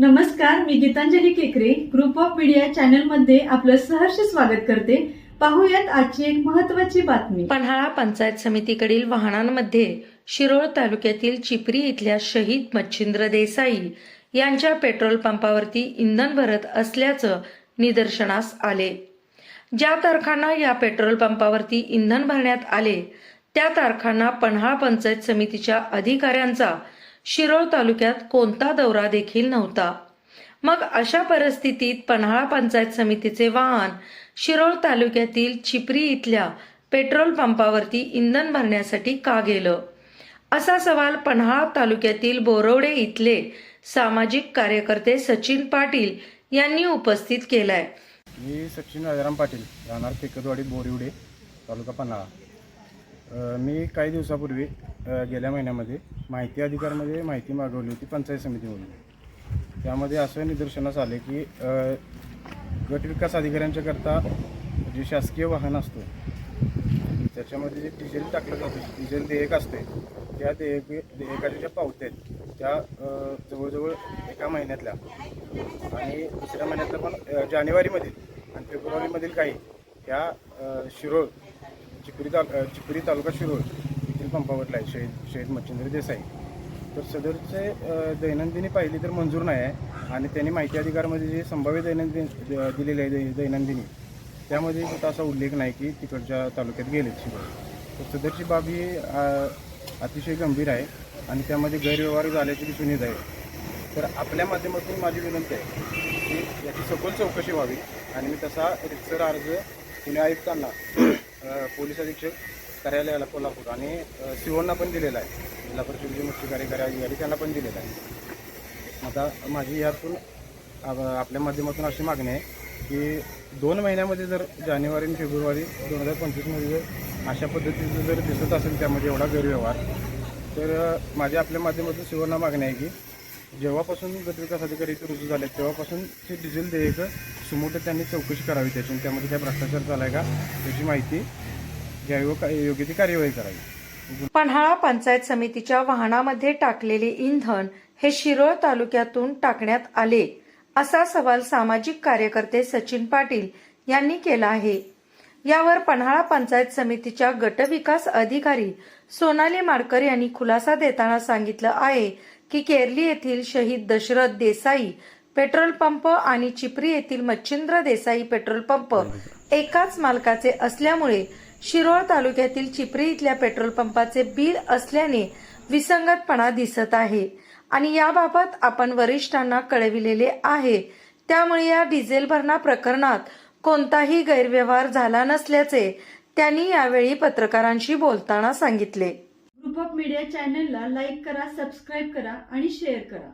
नमस्कार मी गीतांजली केकरे. Group of media चॅनलमध्ये आपलं सहर्ष स्वागत करते. पाहूयात आजची एक महत्वाची बातमी. पन्हाळा पंचायत समितीकडील वाहनांमध्ये शिरोळ तालुक्यातील चिपरी इथल्या शहीद मच्छिंद्र देसाई यांच्या पेट्रोल पंपावरती इंधन भरत असल्याचं निदर्शनास आले. ज्या तारखांना या पेट्रोल पंपावरती इंधन भरण्यात आले त्या तारखांना पन्हाळा पंचायत समितीच्या अधिकाऱ्यांचा शिरोळ तालुक्यात कोणता दौरा देखील नव्हता. मग अशा परिस्थितीत पन्हाळा पंचायत समितीचे वाहन शिरोळ तालुक्यातील चिपरी इथल्या पेट्रोल पंपावरती इंधन भरण्यासाठी का गेलं? असा सवाल पन्हाळा तालुक्यातील बोरवडे इथले सामाजिक कार्यकर्ते सचिन पाटील यांनी उपस्थित केलाय. मी सचिन राजाराम पाटील राहणार केकतवाडी बोरिवडे तालुका पन्हाळा. मी काही दिवसापूर्वी गेल्या महिन्यामध्ये माहिती अधिकारमध्ये माहिती मागवली होती पंचायत समितीमधून त्यामध्ये असं निदर्शनास आले की गट विकास अधिकाऱ्यांच्याकरता जे शासकीय वाहन असतो त्याच्यामध्ये जे डिझेल टाकलं जातं डिझेल देयक असते त्या देयक देयकाच्या ज्या पावत्या आहेत त्या जवळजवळ एका महिन्यातल्या आणि दुसऱ्या महिन्यातल्या पण जानेवारीमध्ये जानेवारीमधील आणि फेब्रुवारीमधील काही ह्या शिरोळ चिपरी ताल चिपरी तालुका शिरोळ येथील पंपावरला आहे शहीद शहीद मच्छिंद्र देसाई. तर सदरचे दैनंदिनी पाहिली तर मंजूर नाही आहे. आणि त्यांनी माहिती अधिकारमध्ये जे संभाव्य दैनंदिन द- दिलेले आहे दै- दैनंदिनी त्यामध्ये सुद्धा असा उल्लेख नाही की तिकडच्या तालुक्यात गेलेत शिवाय. तर सदरची बाब ही अतिशय गंभीर आहे आणि त्यामध्ये गैरव्यवहार झाल्याची दिसून येत आहे. तर आपल्या माध्यमातून माझी विनंती आहे की याची सखोल चौकशी व्हावी. आणि मी तसा रितसर अर्ज पुणे आयुक्तांना पोलीस अधीक्षक कार्यालयाला कोल्हापूर आणि अ, पण दिलेला आहे. जिल्हा परिषदेचे मुख्य कार्यकारी अधिकारी त्यांना पण दिलेला आहे. आता माझी यातून आपल्या माध्यमातून अशी मागणी आहे की दोन महिन्यामध्ये जर जानेवारी आणि फेब्रुवारी दोन हजार पंचवीसमध्ये जर अशा पद्धतीचं जर दिसत असेल त्यामध्ये एवढा गैरव्यवहार तर माझ्या आपल्या माध्यमातून शिवना मागणी आहे की जेव्हापासून गटविकास अधिकारी इथे रुजू झाले तेव्हापासून ते डिझेल देयकं सुमोट त्यांनी चौकशी करावी त्याची त्यामध्ये काय भ्रष्टाचार झाला आहे का त्याची माहिती घ्यावी योग्य ती कार्यवाही करावी. पन्हाळा पंचायत समितीच्या वाहनामध्ये टाकलेले इंधन हे शिरोळ तालुक्यातून टाकण्यात आले असा सवाल सामाजिक कार्यकर्ते सचिन पाटील यांनी केला आहे. यावर पन्हाळा पंचायत समितीच्या गटविकास अधिकारी सोनाली माडकर यांनी खुलासा देताना सांगितलं आहे की केरली येथील शहीद दशरथ देसाई पेट्रोल पंप आणि चिपरी येथील मच्छिंद्र देसाई पेट्रोल पंप एकाच मालकाचे असल्यामुळे शिरोळ तालुक्यातील चिपरी इथल्या पेट्रोल पंपाचे बिल असल्याने विसंगतपणा दिसत आहे. आणि याबाबत आपण वरिष्ठांना कळविलेले आहे. त्यामुळे या डिझेल भरणा प्रकरणात कोणताही गैरव्यवहार झाला नसल्याचे त्यांनी यावेळी पत्रकारांशी बोलताना सांगितले. ग्रुप ऑफ मीडिया चॅनलला लाईक करा सबस्क्राईब करा आणि शेअर करा.